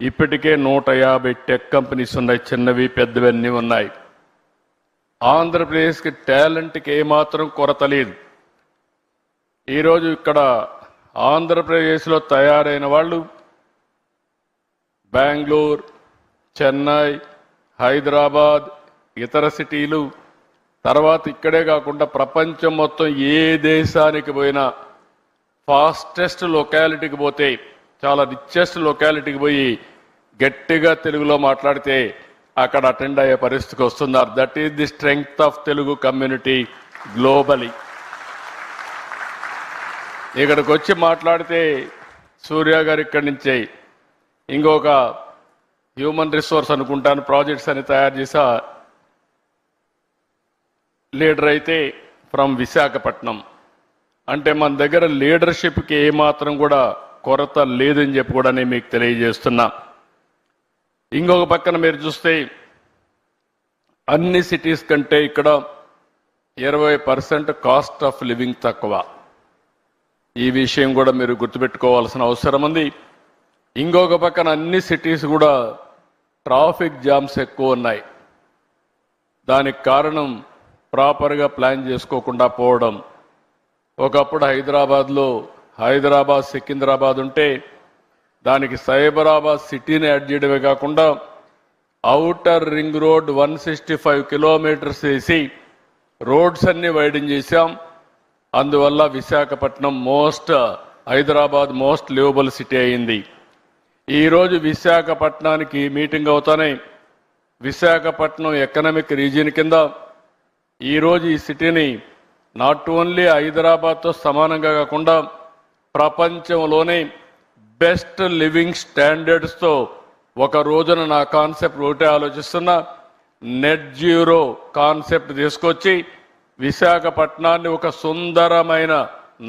ఇప్పటికే నూట యాభై టెక్ కంపెనీస్ ఉన్నాయి చిన్నవి పెద్దవి అన్నీ ఉన్నాయి. ఆంధ్రప్రదేశ్కి టాలెంట్కి ఏమాత్రం కొరత లేదు. ఈరోజు ఇక్కడ ఆంధ్రప్రదేశ్లో తయారైన వాళ్ళు బెంగళూరు చెన్నై హైదరాబాద్ ఇతర సిటీలు తర్వాత ఇక్కడే కాకుండా ప్రపంచం మొత్తం ఏ దేశానికి పోయినా ఫాస్టెస్ట్ లొకాలిటీకి పోతే చాలా రిచెస్ట్ లొకాలిటీకి పోయి గట్టిగా తెలుగులో మాట్లాడితే అక్కడ అటెండ్ అయ్యే పరిస్థితికి వస్తున్నారు. That is the strength of Telugu community globally ఇక్కడికి వచ్చి మాట్లాడితే సూర్య గారు ఇక్కడి నుంచే. ఇంకొక హ్యూమన్ రిసోర్స్ అనుకుంటాను ప్రాజెక్ట్స్ అని తయారు చేసా. లీడర్ అయితే ఫ్రమ్ విశాఖపట్నం అంటే మన దగ్గర లీడర్షిప్కి ఏమాత్రం కూడా కొరత లేదని చెప్పి కూడా నేను మీకు తెలియజేస్తున్నా. ఇంకొక పక్కన మీరు చూస్తే అన్ని సిటీస్ కంటే ఇక్కడ ఇరవై పర్సెంట్ కాస్ట్ ఆఫ్ లివింగ్ తక్కువ. ఈ విషయం కూడా మీరు గుర్తుపెట్టుకోవాల్సిన అవసరం ఉంది. ఇంకొక పక్కన అన్ని సిటీస్ కూడా ట్రాఫిక్ జామ్స్ ఎక్కువ ఉన్నాయి. దానికి కారణం ప్రాపర్గా ప్లాన్ చేసుకోకుండా పోవడం. ఒకప్పుడు హైదరాబాద్లో హైదరాబాద్ సికింద్రాబాద్ ఉంటే దానికి సైబరాబాద్ సిటీని యాడ్ చేయడమే కాకుండా outer ring road one sixty five kilometres వేసి రోడ్స్ అన్ని వైడన్ చేశాం. అందువల్ల Visakhapatnam most Hyderabad most livable city అయింది. ఈరోజు విశాఖపట్నానికి మీటింగ్ అవుతానే విశాఖపట్నం ఎకనామిక్ రీజియన్ కింద ఈరోజు ఈ సిటీని నాట్ ఓన్లీ హైదరాబాద్తో సమానంగా కాకుండా ప్రపంచంలోనే బెస్ట్ లివింగ్ స్టాండర్డ్స్తో ఒక రోజున నా కాన్సెప్ట్ ఒకటే ఆలోచిస్తున్నా. నెట్ జీరో కాన్సెప్ట్ తీసుకొచ్చి విశాఖపట్నాన్ని ఒక సుందరమైన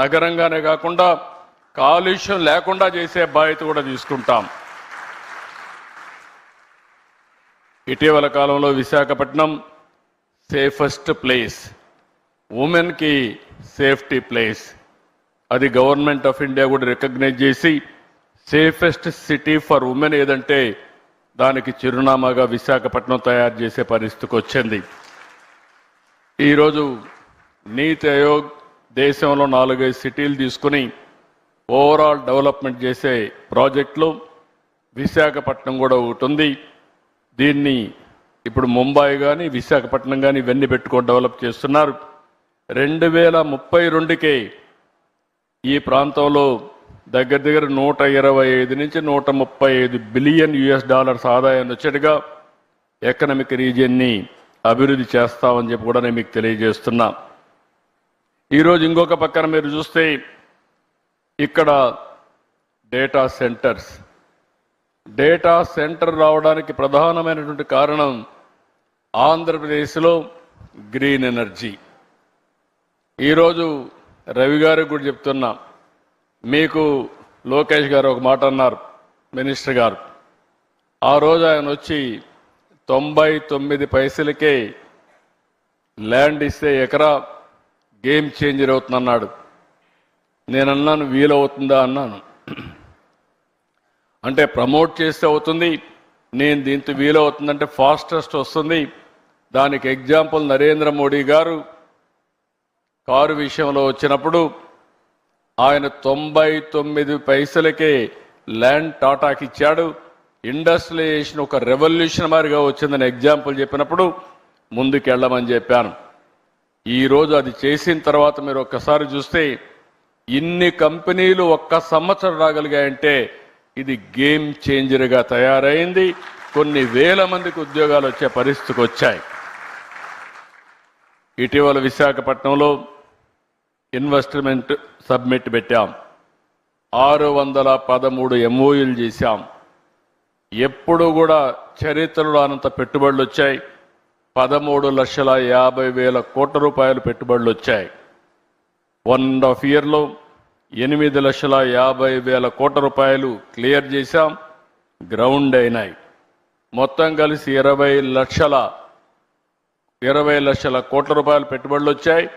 నగరంగానే కాకుండా కాలుష్యం లేకుండా చేసే బాధ్యత కూడా తీసుకుంటాం. ఇటీవల కాలంలో విశాఖపట్నం సేఫెస్ట్ ప్లేస్ ఉమెన్కి సేఫ్టీ ప్లేస్ అది గవర్నమెంట్ ఆఫ్ ఇండియా కూడా రికగ్నైజ్ చేసి సేఫెస్ట్ సిటీ ఫర్ ఉమెన్ ఏదంటే దానికి చిరునామాగా విశాఖపట్నం తయారు చేసే పరిస్థితికి వచ్చింది. ఈరోజు నీతి ఆయోగ్ దేశంలో నాలుగైదు సిటీలు తీసుకుని ఓవరాల్ డెవలప్మెంట్ చేసే ప్రాజెక్టులు విశాఖపట్నం కూడా ఒకటి ఉంది. దీన్ని ఇప్పుడు ముంబై కానీ విశాఖపట్నం కానీ ఇవన్నీ పెట్టుకొని డెవలప్ చేస్తున్నారు. రెండు వేల ముప్పై రెండుకే ఈ ప్రాంతంలో దగ్గర దగ్గర నూట ఇరవై ఐదు నుంచి నూట ముప్పై ఐదు బిలియన్ యుఎస్ డాలర్స్ ఆదాయం వచ్చేట్టుగా ఎకనామిక్ రీజియన్ని అభివృద్ధి చేస్తామని చెప్పి కూడా నేను మీకు తెలియజేస్తున్నా. ఈరోజు ఇంకొక పక్కన మీరు చూస్తే ఇక్కడ డేటా సెంటర్స్. డేటా సెంటర్ రావడానికి ప్రధానమైనటువంటి కారణం ఆంధ్రప్రదేశ్లో గ్రీన్ ఎనర్జీ. ఈరోజు రవి గారికి కూడా చెప్తున్నా. మీకు లోకేష్ గారు ఒక మాట అన్నారు మినిస్టర్ గారు. ఆ రోజు ఆయన వచ్చి తొంభై తొమ్మిది పైసలకే ల్యాండ్ ఇస్తే ఎకరా గేమ్ చేంజర్ అవుతుందన్నాడు నేను అన్నాను వీలవుతుందా అన్నాను. అంటే ప్రమోట్ చేస్తే అవుతుంది నేను దీంతో వీలవుతుందంటే ఫాస్టెస్ట్ వస్తుంది. దానికి ఎగ్జాంపుల్ నరేంద్ర మోడీ గారు కారు విషయంలో వచ్చినప్పుడు ఆయన తొంభై తొమ్మిది పైసలకే ల్యాండ్ టాటాకి ఇచ్చాడు ఇండస్ట్రియలైజేషన్ ఒక రెవల్యూషన్ మారిగా వచ్చిందని ఎగ్జాంపుల్ చెప్పినప్పుడు ముందుకెళ్ళమని చెప్పాను. ఈరోజు అది చేసిన తర్వాత మీరు ఒక్కసారి చూస్తే ఇన్ని కంపెనీలు ఒక్క సంవత్సరం రాగలిగాయంటే ఇది గేమ్ చేంజర్గా తయారైంది. కొన్ని వేల మందికి ఉద్యోగాలు వచ్చే పరిస్థితికి వచ్చాయి. ఇటీవల విశాఖపట్నంలో ఇన్వెస్ట్మెంట్ సబ్మిట్ పెట్టాం. ఆరు వందల పదమూడు ఎంఓయూలు చేశాం. ఎప్పుడు కూడా చరిత్రలో అనంత పెట్టుబడులు వచ్చాయి. పదమూడు లక్షల యాభై వేల కోట్ల రూపాయలు పెట్టుబడులు వచ్చాయి. వన్ అండ్ హాఫ్ ఇయర్లో ఎనిమిది లక్షల యాభై వేల కోట్ల రూపాయలు క్లియర్ చేశాం. గ్రౌండ్ అయినాయి. మొత్తం కలిసి ఇరవై లక్షల ఇరవై లక్షల కోట్ల రూపాయలు పెట్టుబడులు వచ్చాయి.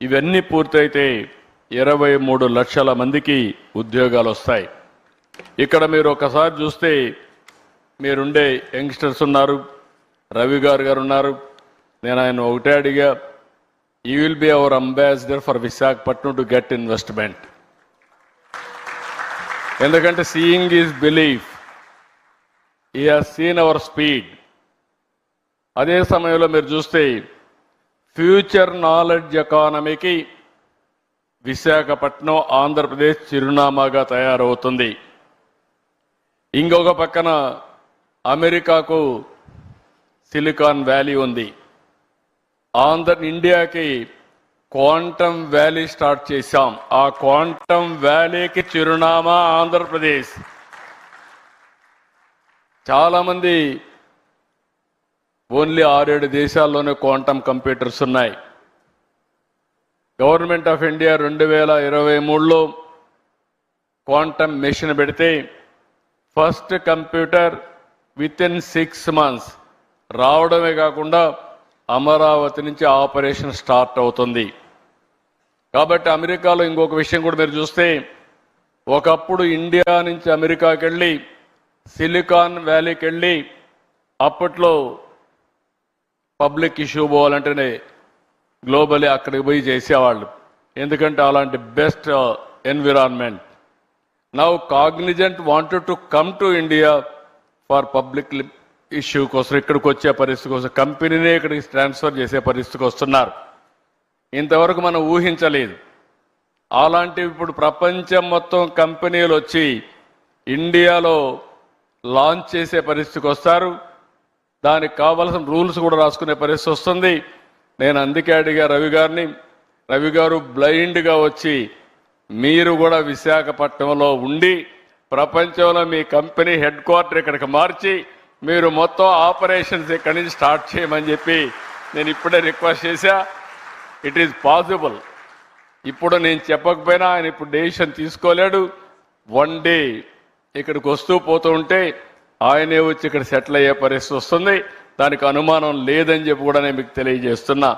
ఇవన్నీ పూర్తయితే ఇరవై మూడు లక్షల మందికి ఉద్యోగాలు వస్తాయి. ఇక్కడ మీరు ఒకసారి చూస్తే మీరుండే యంగ్స్టర్స్ ఉన్నారు రవి గారు గారు ఉన్నారు నేను ఆయన ఒకటే అడిగా he will be our ambassador for Visakhapatnam to get investment ఎందుకంటే seeing is belief he has seen our speed అదే సమయంలో మీరు చూస్తే ఫ్యూచర్ నాలెడ్జ్ ఎకానమీకి విశాఖపట్నం ఆంధ్రప్రదేశ్ చిరునామాగా తయారవుతుంది. ఇంకొక పక్కన అమెరికాకు సిలికాన్ వ్యాలీ ఉంది. ఆంధ్ర ఇండియాకి క్వాంటమ్ వ్యాలీ స్టార్ట్ చేశాం. ఆ క్వాంటమ్ వ్యాలీకి చిరునామా ఆంధ్రప్రదేశ్. చాలామంది ఓన్లీ ఆరేడు దేశాల్లోనే క్వాంటమ్ కంప్యూటర్స్ ఉన్నాయి. గవర్నమెంట్ ఆఫ్ ఇండియా రెండు వేల ఇరవై మూడులో క్వాంటమ్ మెషిన్ పెడితే first computer within six months రావడమే కాకుండా అమరావతి నుంచి ఆపరేషన్ స్టార్ట్ అవుతుంది. కాబట్టి అమెరికాలో ఇంకొక విషయం కూడా మీరు చూస్తే ఒకప్పుడు ఇండియా నుంచి అమెరికాకి వెళ్ళి సిలికాన్ వ్యాలీకి వెళ్ళి అప్పట్లో పబ్లిక్ ఇష్యూ పోవాలంటేనే గ్లోబలీ అక్కడికి పోయి చేసేవాళ్ళు. ఎందుకంటే అలాంటి best environment now Cognizant wanted to come to India for public issue కోసం ఇక్కడికి వచ్చే పరిస్థితి కోసం కంపెనీనే ఇక్కడికి ట్రాన్స్ఫర్ చేసే పరిస్థితికి వస్తున్నారు. ఇంతవరకు మనం ఊహించలేదు. అలాంటివి ఇప్పుడు ప్రపంచం మొత్తం కంపెనీలు వచ్చి ఇండియాలో లాంచ్ చేసే పరిస్థితికి వస్తారు. దానికి కావలసిన రూల్స్ కూడా రాసుకునే పరిస్థితి వస్తుంది. నేను అందుకే అడిగా రవి గారిని. రవి గారు బ్లైండ్గా వచ్చి మీరు కూడా విశాఖపట్నంలో ఉండి ప్రపంచంలో మీ కంపెనీ హెడ్ క్వార్టర్ ఇక్కడికి మార్చి మీరు మొత్తం ఆపరేషన్స్ ఇక్కడి నుంచి స్టార్ట్ చేయమని చెప్పి నేను ఇప్పుడే రిక్వెస్ట్ చేశా. It is possible. ఇప్పుడు నేను చెప్పకపోయినా ఆయన ఇప్పుడు డెసిషన్ తీసుకోలేడు. వన్ డే ఇక్కడికి వస్తూ పోతూ ఉంటే ఆయనే వచ్చి ఇక్కడ సెటిల్ అయ్యే పరిస్థితి వస్తుంది. దానికి అనుమానం లేదని చెప్పి కూడా నేను మీకు తెలియజేస్తున్నా.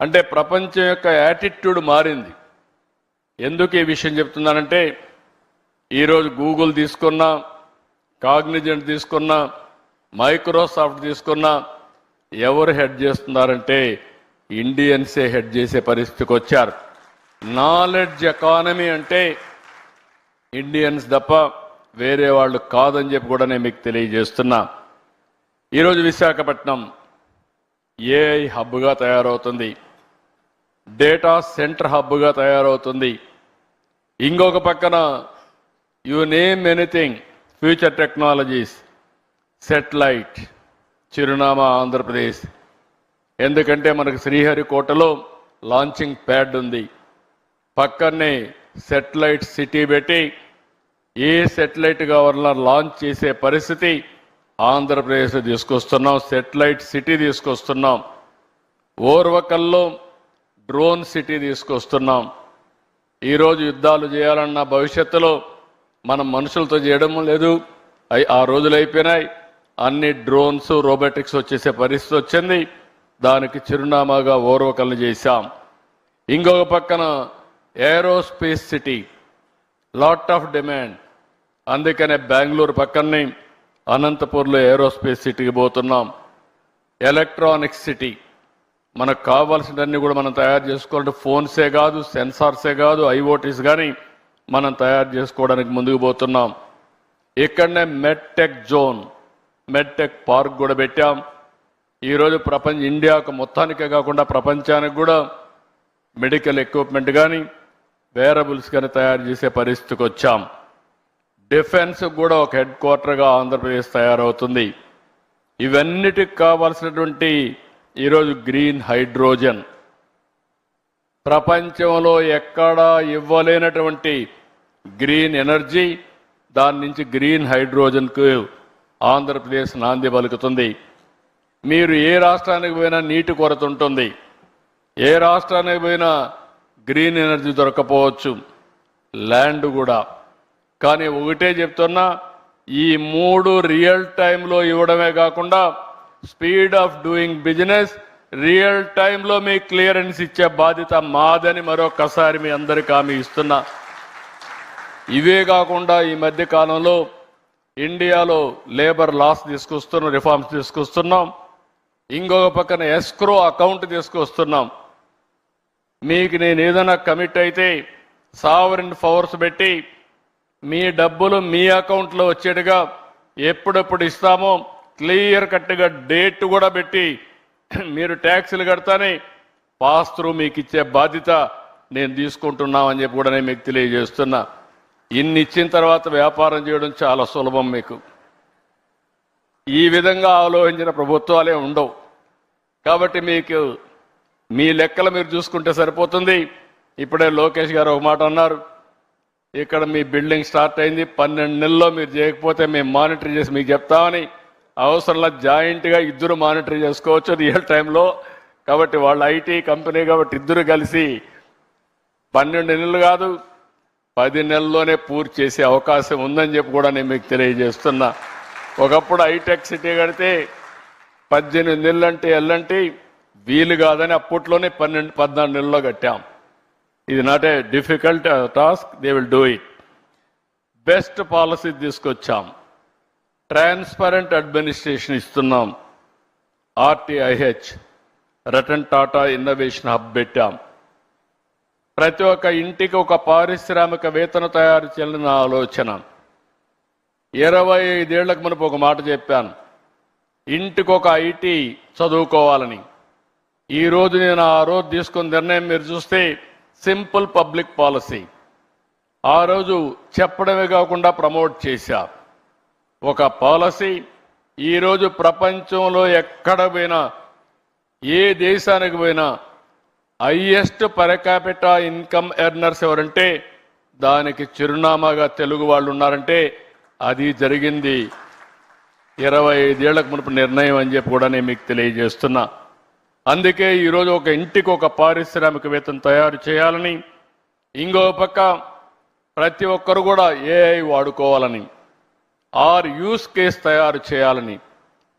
అంటే ప్రపంచం యొక్క యాటిట్యూడ్ మారింది. ఎందుకు ఈ విషయం చెప్తున్నానంటే ఈరోజు గూగుల్ తీసుకున్నా కాగ్నిజెంట్ తీసుకున్నా మైక్రోసాఫ్ట్ తీసుకున్నా ఎవరు హెడ్ చేస్తున్నారంటే ఇండియన్సే హెడ్ చేసే పరిస్థితికి వచ్చారు. నాలెడ్జ్ ఎకానమీ అంటే ఇండియన్స్ తప్ప వేరే వాళ్ళు కాదని చెప్పి కూడా నేను మీకు తెలియజేస్తున్నా. ఈరోజు విశాఖపట్నం ఏఐ హబ్గా తయారవుతుంది. డేటా సెంటర్ హబ్గా తయారవుతుంది. ఇంకొక పక్కన you name anything future technologies satellite చిరునామా ఆంధ్రప్రదేశ్. ఎందుకంటే మనకు శ్రీహరికోటలో లాంచింగ్ ప్యాడ్ ఉంది. పక్కనే సెటిలైట్ సిటీ పెట్టి ఏ సెటిలైట్ గవర్నర్ లాంచ్ చేసే పరిస్థితి? ఆంధ్రప్రదేశ్ తీసుకొస్తున్నాం సెటిలైట్ సిటీ తీసుకొస్తున్నాం. ఓర్వకల్లో డ్రోన్ సిటీ తీసుకొస్తున్నాం. ఈరోజు యుద్ధాలు చేయాలన్న భవిష్యత్తులో మనం మనుషులతో చేయడం లేదు. అవి ఆ రోజులు అయిపోయినాయి. అన్ని డ్రోన్స్ రోబోటిక్స్ వచ్చేసే పరిస్థితి వచ్చింది. దానికి చిరునామాగా ఓర్వకల్ని చేశాం. ఇంకొక పక్కన aerospace city lot of demand అందుకనే బెంగళూరు పక్కనే అనంతపూర్లో ఏరోస్పేస్ సిటీకి పోతున్నాం. Electronic city. మనకు కావాల్సినవన్నీ కూడా మనం తయారు చేసుకోవాలంటే ఫోన్సే కాదు సెన్సార్సే కాదు ఐఓటీస్ కానీ మనం తయారు చేసుకోవడానికి ముందుకు పోతున్నాం. ఇక్కడనే మెడ్టెక్ జోన్ మెడ్టెక్ పార్క్ కూడా పెట్టాం. ఈరోజు ప్రపంచ ఇండియాకు మొత్తానికే కాకుండా ప్రపంచానికి కూడా మెడికల్ ఎక్విప్మెంట్ కానీ వేరబుల్స్ కానీ తయారు చేసే పరిస్థితికి వచ్చాం. డిఫెన్స్ కూడా ఒక హెడ్ క్వార్టర్గా ఆంధ్రప్రదేశ్ తయారవుతుంది. ఇవన్నిటికి కావాల్సినటువంటి ఈరోజు గ్రీన్ హైడ్రోజన్. ప్రపంచంలో ఎక్కడా ఇవ్వలేనటువంటి గ్రీన్ ఎనర్జీ దాని నుంచి గ్రీన్ హైడ్రోజన్కు ఆంధ్రప్రదేశ్ నాంది పలుకుతుంది. మీరు ఏ రాష్ట్రానికి పోయినా నీటి కొరత ఉంటుంది. ఏ రాష్ట్రానికి పోయినా గ్రీన్ ఎనర్జీ దొరకపోవచ్చు. ల్యాండ్ కూడా. కానీ ఒకటే చెప్తున్నా ఈ మూడు రియల్ టైంలో ఇవ్వడమే కాకుండా speed of doing business real టైంలో మీ క్లియరెన్స్ ఇచ్చే బాధ్యత మాదని మరొకసారి మీ అందరికీ హామీ ఇస్తున్నా. ఇవే కాకుండా ఈ మధ్య కాలంలో ఇండియాలో లేబర్ లాస్ తీసుకొస్తున్నాం రిఫార్మ్స్ తీసుకొస్తున్నాం. ఇంకొక పక్కన ఎస్క్రో అకౌంట్ తీసుకొస్తున్నాం. మీకు నేను ఏదైనా కమిట్ అయితే సావరిన్ పవర్స్ పెట్టి మీ డబ్బులు మీ అకౌంట్లో వచ్చేట్టుగా ఎప్పుడెప్పుడు ఇస్తామో క్లియర్ కట్గా డేట్ కూడా పెట్టి మీరు ట్యాక్సులు కడతానే పాస్ త్రూ మీకు ఇచ్చే బాధ్యత నేను తీసుకుంటున్నామని చెప్పి కూడా నేను మీకు తెలియజేస్తున్నా. ఇన్ని ఇచ్చిన తర్వాత వ్యాపారం చేయడం చాలా సులభం మీకు. ఈ విధంగా ఆలోచించిన ప్రభుత్వాలే ఉండవు. కాబట్టి మీకు మీ లెక్కలు మీరు చూసుకుంటే సరిపోతుంది. ఇప్పుడే లోకేష్ గారు ఒక మాట అన్నారు. ఇక్కడ మీ బిల్డింగ్ స్టార్ట్ అయింది. పన్నెండు నెలల్లో మీరు చేయకపోతే మేము మానిటర్ చేసి మీకు చెప్తామని అవసరంలో జాయింట్గా ఇద్దరు మానిటర్ చేసుకోవచ్చు రియల్ టైంలో. కాబట్టి వాళ్ళ ఐటీ కంపెనీ కాబట్టి ఇద్దరు కలిసి పన్నెండు నెలలు కాదు పది నెలల్లోనే పూర్తి చేసే అవకాశం ఉందని చెప్పి కూడా నేను మీకు తెలియజేస్తున్నా. ఒకప్పుడు హైటెక్ సిటీ కడితే పద్దెనిమిది నెలలు అంటే వీలు కాదని అప్పట్లోనే పన్నెండు పద్నాలుగు నెలల్లో కట్టాం. ఇది not a difficult task they will do it best policy తీసుకొచ్చాం. ట్రాన్స్పరెంట్ అడ్మినిస్ట్రేషన్ ఇస్తున్నాం. ఆర్టీఐహెచ్ రతన్ టాటా ఇన్నోవేషన్ హబ్ పెట్టాం. ప్రతి ఒక్క ఇంటికి ఒక పారిశ్రామిక వేతన తయారు నా ఆలోచన. ఇరవై ఐదేళ్ళకు మనకు ఒక మాట చెప్పాను. ఇంటికి ఒక ఐటీ చదువుకోవాలని. ఈ రోజు నేను ఆ రోజు తీసుకున్న నిర్ణయం మీరు చూస్తే సింపుల్ పబ్లిక్ పాలసీ. ఆ రోజు చెప్పడమే కాకుండా ప్రమోట్ చేశా. ఒక పాలసీ ఈరోజు ప్రపంచంలో ఎక్కడ పోయినా ఏ దేశానికి పోయినా హయ్యెస్ట్ పరకాపిటా ఇన్కమ్ ఎర్నర్స్ ఎవరంటే దానికి చిరునామాగా తెలుగు వాళ్ళు ఉన్నారంటే అది జరిగింది. ఇరవై ఐదేళ్ళకు మునుపు నిర్ణయం అని చెప్పి కూడా నేను మీకు తెలియజేస్తున్నా. అందుకే ఈరోజు ఒక ఇంటికి ఒక పారిశ్రామికవేత్తను తయారు చేయాలని ఇంకో పక్క ప్రతి ఒక్కరు కూడా ఏఐ వాడుకోవాలని ఆర్ యూస్ కేస్ తయారు చేయాలని.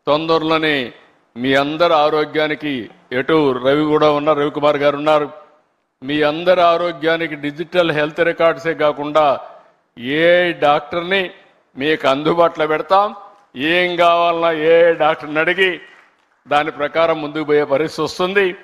తొందరలోనే మీ అందరి ఆరోగ్యానికి ఎటు రవి కూడా ఉన్నారు రవికుమార్ గారు ఉన్నారు మీ అందరి ఆరోగ్యానికి డిజిటల్ హెల్త్ రికార్డ్సే కాకుండా ఏ డాక్టర్ని మీకు అందుబాటులో పెడతాం. ఏం కావాలన్నా ఏ డాక్టర్ని అడిగి దాని ప్రకారం ముందుకు పోయే పరిస్థితి వస్తుంది.